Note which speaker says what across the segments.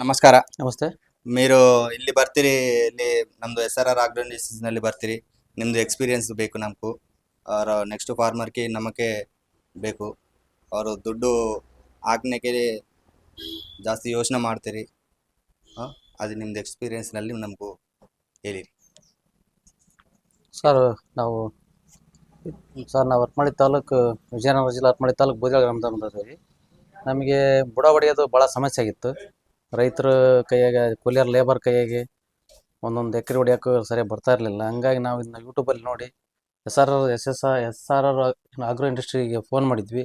Speaker 1: ನಮಸ್ಕಾರ.
Speaker 2: ನಮಸ್ತೆ.
Speaker 1: మీరు ಇಲ್ಲಿ ಬರ್ತೀರಿ ಇಲ್ಲಿ ನಮ್ದು ಎಸ್ ಆರ್ ಆರ್ನಲ್ಲಿ ಬರ್ತೀರಿ. ನಿಮ್ದು ಎಕ್ಸ್ಪೀರಿಯನ್ಸ್ ಬೇಕು ನಮಗೂ ಅವ್ರ ನೆಕ್ಸ್ಟ್ ಫಾರ್ಮರ್ಗೆ ನಮಗೆ ಬೇಕು. ಅವರು ದುಡ್ಡು ಹಾಕ್ನೆಗೆ ಜಾಸ್ತಿ ಯೋಚನೆ ಮಾಡ್ತೀರಿ. ಅದು ನಿಮ್ದು ಎಕ್ಸ್ಪೀರಿಯನ್ಸ್ನಲ್ಲಿ ನಮಗೂ ಹೇಳಿರಿ.
Speaker 2: ಸರ್ ನಾವು ಸರ್ ನಾವು ಹರಪನಹಳ್ಳಿ ತಾಲೂಕು ವಿಜಯನಗರ ಜಿಲ್ಲೆ ಹರಪನಹಳ್ಳಿ ತಾಲೂಕು ಬೂದಿಯಾಳ ಬಂದಿದ್ದೀವಿ ನಮಗೆ ಬುಡ ಹೊಡೆಯೋದು ಭಾಳ ಸಮಸ್ಯೆ ಆಗಿತ್ತು. ರೈತರ ಕೈಯಾಗ, ಕೂಲಿಯರ್ ಲೇಬರ್ ಕೈಯಾಗೆ ಒಂದೊಂದು ಎಕರೆ ಹೊಡಿಯೋಕೆ ಸರಿಯಾಗಿ ಬರ್ತಾ ಇರಲಿಲ್ಲ. ಹಂಗಾಗಿ ನಾವು ಇದನ್ನ ಯೂಟ್ಯೂಬಲ್ಲಿ ನೋಡಿ S R R S S S R R agro ಇಂಡಸ್ಟ್ರಿಗೆ ಫೋನ್ ಮಾಡಿದ್ವಿ.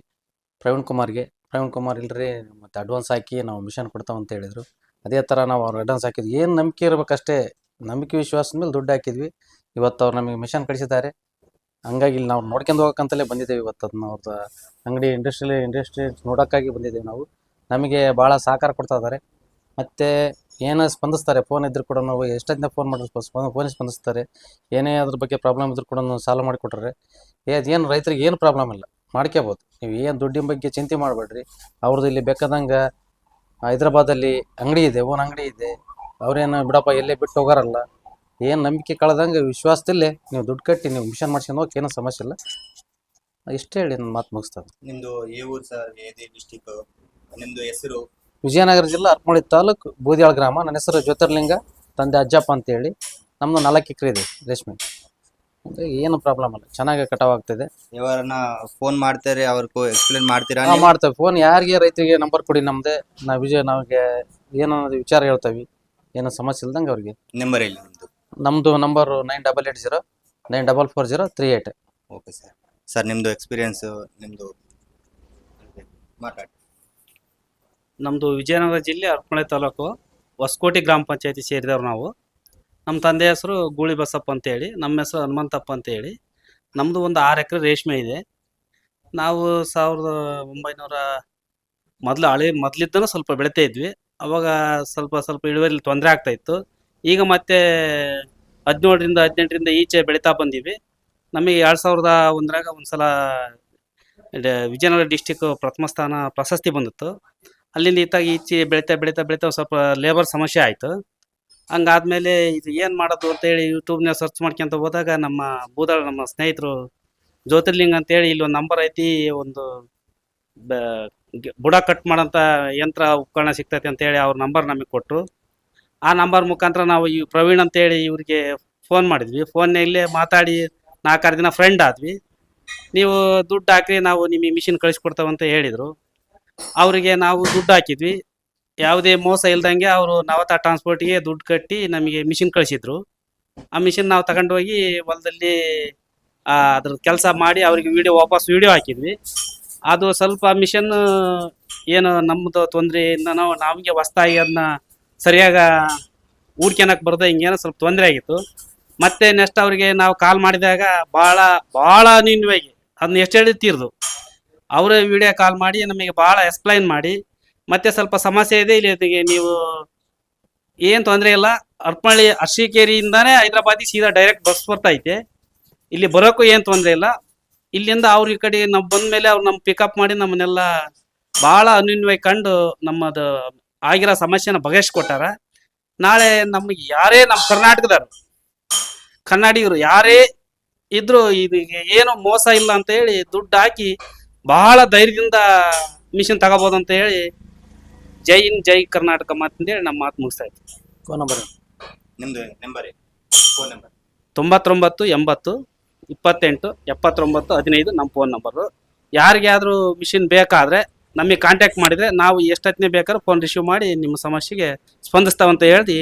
Speaker 2: ಪ್ರವೀಣ್ ಕುಮಾರ್ಗೆ. ಪ್ರವೀಣ್ ಕುಮಾರ್ ಇಲ್ಲರಿ ಮತ್ತು ಅಡ್ವಾನ್ಸ್ ಹಾಕಿ ನಾವು ಮಿಷನ್ ಅಂತ ಹೇಳಿದರು. ಅದೇ ಥರ ನಾವು ಅವ್ರು ಅಡ್ವಾನ್ಸ್ ಹಾಕಿದ್ವಿ. ಏನು ನಂಬಿಕೆ ಇರಬೇಕಷ್ಟೇ, ನಂಬಿಕೆ ವಿಶ್ವಾಸದ ಮೇಲೆ ದುಡ್ಡು ಹಾಕಿದ್ವಿ. ಇವತ್ತು ಅವ್ರು ನಮಗೆ ಮಿಷನ್ ಕಳಿಸಿದ್ದಾರೆ. ಹಂಗಾಗಿ ಇಲ್ಲಿ ನಾವು ನೋಡ್ಕೊಂಡು ಹೋಗೋಕ್ಕಂತಲೇ ಬಂದಿದ್ದೇವೆ ಇವತ್ತು ಅದನ್ನ ಅವ್ರದ್ದು ಅಂಗಡಿ ಇಂಡಸ್ಟ್ರಿ ಇಂಡಸ್ಟ್ರಿ ನೋಡೋಕ್ಕಾಗಿ ಬಂದಿದ್ದೇವೆ ನಾವು. ನಮಗೆ ಭಾಳ ಸಹಕಾರ ಕೊಡ್ತಾ ಇದ್ದಾರೆ ಮತ್ತು ಏನೋ ಸ್ಪಂದಿಸ್ತಾರೆ ಫೋನ್ ಇದ್ರೂ ಕೂಡ ನಾವು ಎಷ್ಟೊತ್ತಿನ ಫೋನ್ ಮಾಡಿದ್ರು ಫೋನ್ ಸ್ಪಂದಿಸ್ತಾರೆ. ಏನೇ ಅದ್ರ ಬಗ್ಗೆ ಪ್ರಾಬ್ಲಮ್ ಇದ್ರೂ ಕೂಡ ಸಾಲ್ವ್ ಮಾಡಿಕೊಟ್ರೆ, ಏ ಅದೇನು ರೈತರಿಗೆ ಏನು ಪ್ರಾಬ್ಲಮ್ ಇಲ್ಲ ಮಾಡ್ಕೋಬೋದು ನೀವು ಏನು ದುಡ್ಡಿನ ಬಗ್ಗೆ ಚಿಂತೆ ಮಾಡಬೇಡ್ರಿ. ಅವ್ರದ್ದು ಇಲ್ಲಿ ಬೇಕಾದಂಗೆ ಹೈದ್ರಾಬಾದಲ್ಲಿ ಅಂಗಡಿ ಇದೆ, ಓನ್ ಅಂಗಡಿ ಇದೆ. ಅವ್ರೇನು ಬಿಡಪ್ಪ, ಎಲ್ಲೇ ಬಿಟ್ಟು ಹೋಗಾರಲ್ಲ. ಏನು ನಂಬಿಕೆ ಕಳೆದಂಗೆ ವಿಶ್ವಾಸದಲ್ಲೇ ನೀವು ದುಡ್ಡು ಕಟ್ಟಿ ನೀವು ಮಿಷನ್ ಮಾಡ್ಸ್ಕೊಂಡು ಹೋಗಿ ಏನೂ ಸಮಸ್ಯೆ ಇಲ್ಲ. ಇಷ್ಟೇ ಹೇಳಿ ನನ್ನ ಮಾತು ಮುಗಿಸ್ತದೆ.
Speaker 1: ನಿಮ್ಮದು ಈ ಊರು ಸರ್ ಡಿಸ್ಟಿಕ್ ನಿಮ್ಮದು ಹೆಸರು?
Speaker 2: ವಿಜಯನಗರ ಜಿಲ್ಲಾ ಅರ್ಮೋಳಿ ತಾಲೂಕು ಬೂದಿಯಾಳ ಗ್ರಾಮ. ನನ್ನ ಹೆಸರು ಜ್ಯೋತಿರ್ಲಿಂಗ ತಂದೆ ಅಜ್ಜಪ್ಪ ಅಂತೇಳಿ. ನಮ್ಮದು ನಾಲ್ಕು ಎಕರೆ ಇದೆ ರೇಷ್ಮೆ. ಏನು ಪ್ರಾಬ್ಲಮ್ ಅಲ್ಲ ಚೆನ್ನಾಗಿ ಕಟಾವ್ ಆಗ್ತಿದೆ.
Speaker 1: ಇವರನ್ನ ಫೋನ್ ಮಾಡ್ತಾರೆ ಅವ್ರಿಗೂ ಎಕ್ಸ್ಪ್ಲೇನ್ ಮಾಡ್ತೀರಾ
Speaker 2: ನಾವು? ಮಾಡ್ತೇವೆ. ಫೋನ್ ಯಾರಿಗೆ ರೈತರಿಗೆ ನಂಬರ್ ಕೊಡಿ ನಮ್ದೆ. ನಾವು ವಿಜಯ ನಮಗೆ ಏನೋ ಅನ್ನೋದು ವಿಚಾರ ಹೇಳ್ತೇವೆ. ಏನೋ ಸಮಸ್ಯೆ ಇಲ್ದಂಗೆ ಅವ್ರಿಗೆ.
Speaker 1: ನಂಬರ್ ಇಲ್ಲ ನಿಮ್ಮದು
Speaker 2: ನಮ್ಮದು number nine double eight zero nine double four zero three eight
Speaker 1: okay sir sir ನಿಮ್ಮದು ಎಕ್ಸ್ಪೀರಿಯನ್ಸು ನಿಮ್ಮದು ಮಾತಾಡಿ.
Speaker 3: ನಮ್ಮದು ವಿಜಯನಗರ ಜಿಲ್ಲೆ ಅರ್ಕೊಳೆ ತಾಲೂಕು ಹೊಸಕೋಟೆ ಗ್ರಾಮ ಪಂಚಾಯತಿ ಸೇರಿದವ್ರು ನಾವು. ನಮ್ಮ ತಂದೆ ಹೆಸರು ಗೂಳಿ ಬಸಪ್ಪ ಅಂತೇಳಿ ನಮ್ಮ ಹೆಸರು ಹನುಮಂತಪ್ಪ ಅಂತೇಳಿ. ನಮ್ಮದು ಒಂದು ಆರು ಎಕರೆ ರೇಷ್ಮೆ ಇದೆ. ನಾವು ಸಾವಿರದ ಒಂಬೈನೂರ ಮೊದಲು ಹಳೆ ಮೊದಲಿದ್ದನೂ ಸ್ವಲ್ಪ ಬೆಳಿತಾ ಇದ್ವಿ. ಅವಾಗ ಸ್ವಲ್ಪ ಸ್ವಲ್ಪ ಇಳುವರಿಲಿ ತೊಂದರೆ ಆಗ್ತಾ ಇತ್ತು. ಈಗ ಮತ್ತೆ ಹದಿನೇಳರಿಂದ ಹದಿನೆಂಟರಿಂದ ಈಚೆ ಬೆಳೀತಾ ಬಂದೀವಿ. ನಮಗೆ ಎರಡು ಸಾವಿರದ ಒಂದರಾಗ ಒಂದು ಸಲ ವಿಜಯನಗರ ಡಿಸ್ಟಿಕ್ ಪ್ರಥಮ ಸ್ಥಾನ ಪ್ರಶಸ್ತಿ ಬಂದಿತ್ತು. ಅಲ್ಲಿಂದ ಇತ್ತಾಗ ಈಚೆ ಬೆಳೀತಾ ಬೆಳಿತಾ ಬೆಳೀತಾ ಸ್ವಲ್ಪ ಲೇಬರ್ ಸಮಸ್ಯೆ ಆಯಿತು. ಹಂಗಾದ್ಮೇಲೆ ಇದು ಏನು ಮಾಡೋದು ಅಂತೇಳಿ ಯೂಟ್ಯೂಬ್ನಾಗ ಸರ್ಚ್ ಮಾಡ್ಕೊಂತ ಹೋದಾಗ ನಮ್ಮ ಬೂದಾಳ ನಮ್ಮ ಸ್ನೇಹಿತರು ಜ್ಯೋತಿರ್ಲಿಂಗ ಅಂತೇಳಿ ಒಂದು ನಂಬರ್ ಐತಿ, ಒಂದು ಬುಡ ಕಟ್ ಮಾಡೋಂಥ ಯಂತ್ರ ಉಪಕರಣ ಸಿಗ್ತೈತೆ ಅಂತೇಳಿ ಅವ್ರ ನಂಬರ್ ನಮಗೆ ಕೊಟ್ಟರು ಆ ನಂಬರ್ ಮುಖಾಂತರ ನಾವು ಈ ಪ್ರವೀಣ್ ಅಂತೇಳಿ ಇವರಿಗೆ ಫೋನ್ ಮಾಡಿದ್ವಿ. ಫೋನ್ನಲ್ಲೇ ಮಾತಾಡಿ ನಾಲ್ಕಾರು ದಿನ ಫ್ರೆಂಡ್ ಆದ್ವಿ. ನೀವು ದುಡ್ಡು ಹಾಕ್ರಿ, ನಾವು ನಿಮಗೆ ಮಿಷಿನ್ ಕಳಿಸ್ಕೊಡ್ತಾವಂತ ಹೇಳಿದರು. ಅವರಿಗೆ ನಾವು ದುಡ್ಡು ಹಾಕಿದ್ವಿ. ಯಾವುದೇ ಮೋಸ ಇಲ್ದಂಗೆ ಅವರು ನವತಾ ಟ್ರಾನ್ಸ್ಪೋರ್ಟ್ಗೆ ದುಡ್ಡು ಕಟ್ಟಿ ನಮಗೆ ಮಿಷಿನ್ ಕಳಿಸಿದ್ರು. ಆ ಮಿಷಿನ್ ನಾವು ತಗೊಂಡೋಗಿ ಹೊಲದಲ್ಲಿ ಅದ್ರ ಕೆಲಸ ಮಾಡಿ ಅವ್ರಿಗೆ ವಿಡಿಯೋ ವಾಪಸ್ ವಿಡಿಯೋ ಹಾಕಿದ್ವಿ. ಅದು ಸ್ವಲ್ಪ ಮಿಷನ್ ಏನು ನಮ್ಮದು ತೊಂದರೆಯಿಂದ ನಾವು, ನಮಗೆ ಹೊಸ್ತಾಗಿ ಅದನ್ನ ಸರಿಯಾಗಿ ಹೂಡ್ಕೆನಕ್ಕೆ ಬರ್ದೆ ಹಿಂಗೇನೋ ಸ್ವಲ್ಪ ತೊಂದರೆ ಆಗಿತ್ತು. ಮತ್ತೆ ನೆಕ್ಸ್ಟ್ ಅವರಿಗೆ ನಾವು ಕಾಲ್ ಮಾಡಿದಾಗ ಭಾಳ ಭಾಳ ನಿನ್ವಾಗಿ ಅದನ್ನ ಎಷ್ಟು ಹೇಳಿ ತೀರ್ದು. ಅವರೇ ವಿಡಿಯೋ ಕಾಲ್ ಮಾಡಿ, ನಮಗೆ ಭಾಳ ಎಕ್ಸ್ಪ್ಲೈನ್ ಮಾಡಿ. ಮತ್ತೆ ಸ್ವಲ್ಪ ಸಮಸ್ಯೆ ಇದೆ, ಇಲ್ಲಿ ನೀವು ಏನು ತೊಂದರೆ ಇಲ್ಲ. ಅರ್ಪಳ್ಳಿ ಅರ್ಶಿಕೇರಿಯಿಂದಾನೇ ಹೈದ್ರಾಬಾದಿಗೆ ಸೀದಾ ಡೈರೆಕ್ಟ್ ಬಸ್ ಬರ್ತೈತೆ. ಇಲ್ಲಿ ಬರೋಕ್ಕೂ ಏನು ತೊಂದರೆ ಇಲ್ಲ. ಇಲ್ಲಿಂದ ಅವ್ರ ಈ ಕಡೆ ನಾವು ಬಂದ ಮೇಲೆ ಅವ್ರು ನಮ್ಮ ಪಿಕಪ್ ಮಾಡಿ ನಮ್ಮನ್ನೆಲ್ಲ ಭಾಳ ಅನ್ಯೂನ್ಯವಾಗಿ ಕಂಡು ನಮ್ಮದು ಆಗಿರೋ ಸಮಸ್ಯೆನ ಬಗೆಹರಿಸ್ಕೊಟ್ಟಾರ. ನಾಳೆ ನಮ್ಗೆ ಯಾರೇ ನಮ್ಮ ಕರ್ನಾಟಕದವರು, ಕನ್ನಡಿಗರು ಯಾರೇ ಇದ್ರು ಇದು ಏನು ಮೋಸ ಇಲ್ಲ ಅಂತ ಹೇಳಿ ದುಡ್ಡು ಹಾಕಿ ಬಹಳ ಧೈರ್ಯದಿಂದ ಮಿಷನ್ ತಗೋಬೋದು ಅಂತ ಹೇಳಿ ಜೈ ಇನ್ ಜೈ ಕರ್ನಾಟಕ ಮಾತಂದೇಳಿ ನಮ್ಮ ಮಾತು ಮುಗಿಸ್ತಾ ಇತ್ತು
Speaker 2: ಫೋನ್ ನಂಬರ್
Speaker 1: ನಿಮ್ಮದು ನಂಬರ್ ಫೋನ್ ನಂಬರ್
Speaker 3: ತೊಂಬತ್ತೊಂಬತ್ತು ಎಂಬತ್ತು ಇಪ್ಪತ್ತೆಂಟು ಎಪ್ಪತ್ತೊಂಬತ್ತು ಹದಿನೈದು ನಮ್ಮ ಫೋನ್ ನಂಬರು ಯಾರಿಗಾದ್ರೂ ಮಿಷಿನ್ ಬೇಕಾದರೆ ನಮಗೆ ಕಾಂಟ್ಯಾಕ್ಟ್ ಮಾಡಿದರೆ ನಾವು ಎಷ್ಟೊತ್ತಿನ ಬೇಕಾದ್ರೂ ಫೋನ್ ರಿಸೀವ್ ಮಾಡಿ ನಿಮ್ಮ ಸಮಸ್ಯೆಗೆ ಸ್ಪಂದಿಸ್ತಾವಂತ ಹೇಳಿ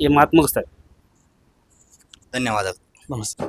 Speaker 3: ಈ ಮಾತು ಮುಗಿಸ್ತೇವೆ.
Speaker 1: ಧನ್ಯವಾದಗಳು.
Speaker 2: ನಮಸ್ತೆ.